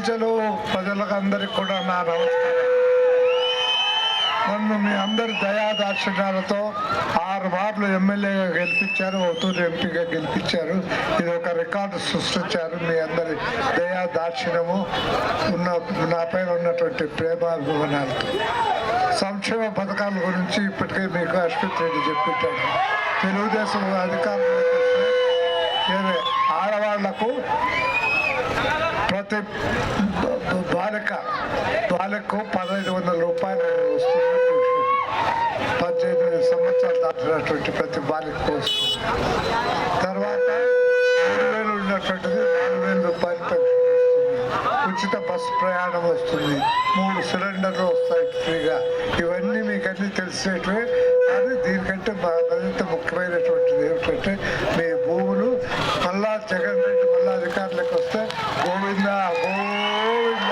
ప్రజలు ప్రజలకు అందరికి కూడా నా నమస్కారం. నన్ను మీ అందరి దయాదాక్షిణ్యాలతో ఆరు వార్లు ఎమ్మెల్యేగా గెలిపించారు ఒత్తూరు ఎంపీగా గెలిపించారు. ఇది ఒక రికార్డు సృష్టించారు మీ అందరి దయా ఉన్న నాపైన ఉన్నటువంటి ప్రేమాభిమానాలతో. సంక్షేమ పథకాల గురించి ఇప్పటికే మీకు అశ్విత్ రెడ్డి చెప్పింటాడు తెలుగుదేశం అధికారులు ఆడవాళ్ళకు ప్రతి బాలిక బాలికకు పదహైదు వందల రూపాయలు వస్తుంది పద్దెనిమిది సంవత్సరాలు దాటినటువంటి ప్రతి బాలికకు వస్తుంది. తర్వాత మూడు వేలు ఉన్నటువంటిది నాలుగు వేల రూపాయలు ఉచిత బస్సు ప్రయాణం వస్తుంది. మూడు సిలిండర్లు వస్తాయి ఫ్రీగా. ఇవన్నీ మీకు అన్నీ తెలిసేటివి. కానీ దీనికంటే మరింత ముఖ్యమైనటువంటిది ఏమిటంటే జగన్ రెడ్డి మళ్ళా అధికారులకు వస్తే గోవింద గోవింద.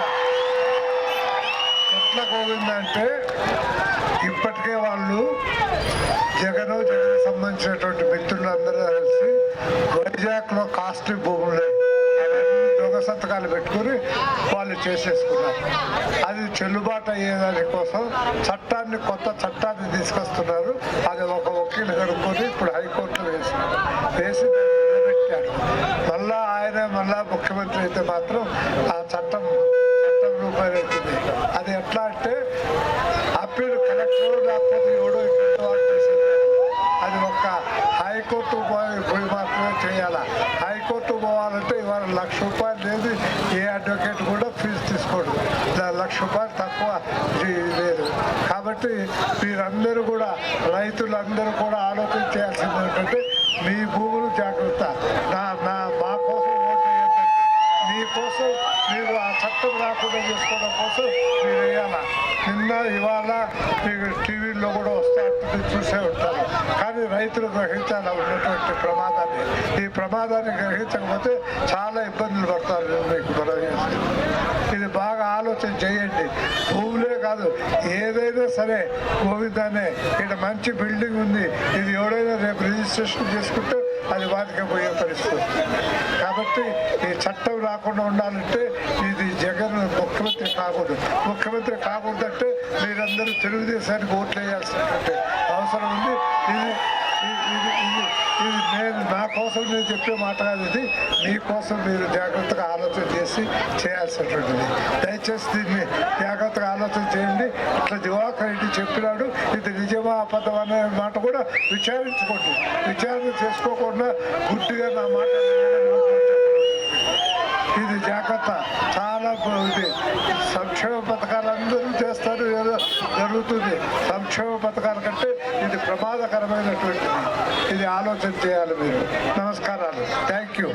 ఎట్లా గోవింద అంటే ఇప్పటికే వాళ్ళు జగన్ జగన్ సంబంధించినటువంటి మిత్రులు అందరూ కలిసి వైజాగ్లో కాస్ట్లీ భూములు అవన్నీ దొంగ సంతకాలు పెట్టుకుని వాళ్ళు చేసేసుకున్నారు. అది చెల్లుబాటు అయ్యేదాని కోసం చట్టాన్ని కొత్త చట్టాన్ని తీసుకొస్తున్నారు. అది ఒక వకీలు కనుక్కొని ఇప్పుడు హైకోర్టులో వేసినారు వేసి దాన్ని నిలబెట్టాడు మళ్ళా ముఖ్యమంత్రి అయితే మాత్రం ఆ చట్టం చట్టం రూపాయలవుతుంది అది ఎట్లా అంటే అప్పీల్ కలెక్టర్ లేకపోతే ఎవడో అది ఒక హైకోర్టు పోయి పోయి మాత్రమే చేయాలా? హైకోర్టు పోవాలంటే ఇవాళ లక్ష రూపాయలు లేదు ఏ అడ్వకేట్ కూడా ఫీజు తీసుకోడు. లక్ష రూపాయలు తక్కువ లేదు. కాబట్టి మీరందరూ కూడా రైతులందరూ కూడా ఆలోచన చేయాల్సింది ఏంటంటే మీ భూములు జాగ్రత్త. నా నా మా కోసం ఓటు వేయద్దండి కోసం మీరు ఆ చట్టం రాకుండా చేసుకోవడం కోసం మీరు వేయాలా నిన్న ఇవాళ మీకు టీవీల్లో కూడా వస్తాయి చూసే ఉంటారు. కానీ రైతులు గ్రహించాలి ఉన్నటువంటి ప్రమాదాన్ని. ఈ ప్రమాదాన్ని గ్రహించకపోతే చాలా ఇబ్బందులు పడతారు మీకు మనం ఇది బాగా ఆలోచన చేయండి. భూములే కాదు ఏదైనా సరే గోవిందానే ఇక్కడ మంచి బిల్డింగ్ ఉంది. ఇది ఎవడైనా రేపు రిజిస్ట్రేషన్ చేసుకుంటే అది వాటికి పోయే పరిస్థితి. కాబట్టి ఈ చట్టం రాకుండా ఉండాలంటే ఇది జగన్ ముఖ్యమంత్రి కాకూడదు. ముఖ్యమంత్రి కాకూడదంటే మీరందరూ తెలుగుదేశానికి ఓట్లు వేయాల్సినటువంటి అవసరం ఉంది. ఇది ఇది- ఇది ఇది ఇది నేను నా కోసం నేను చెప్పే మాట కాదు ఇది. మీకోసం మీరు జాగ్రత్తగా ఆలోచన చేసి చేయాల్సినటువంటిది. దయచేసి దీన్ని జాగ్రత్తగా ఆలోచన చేయండి. ఇట్లా దివాకర్ రెడ్డి చెప్పినాడు. ఇది నిజమా అబద్ధం అనే మాట కూడా విచారించుకోండి. విచారణ చేసుకోకుండా గుడ్డిగా నా మాట ఇది జాగ్రత్త. చాలా ఇది సంక్షేమ పథకాలు అందరూ చేస్తారు ఏదో జరుగుతుంది. సంక్షేమ పథకాల కంటే ఇది ప్రమాదకరమైనటువంటిది. ఇది ఆలోచన చేయాలి మీరు. నమస్కారాలు. Thank you.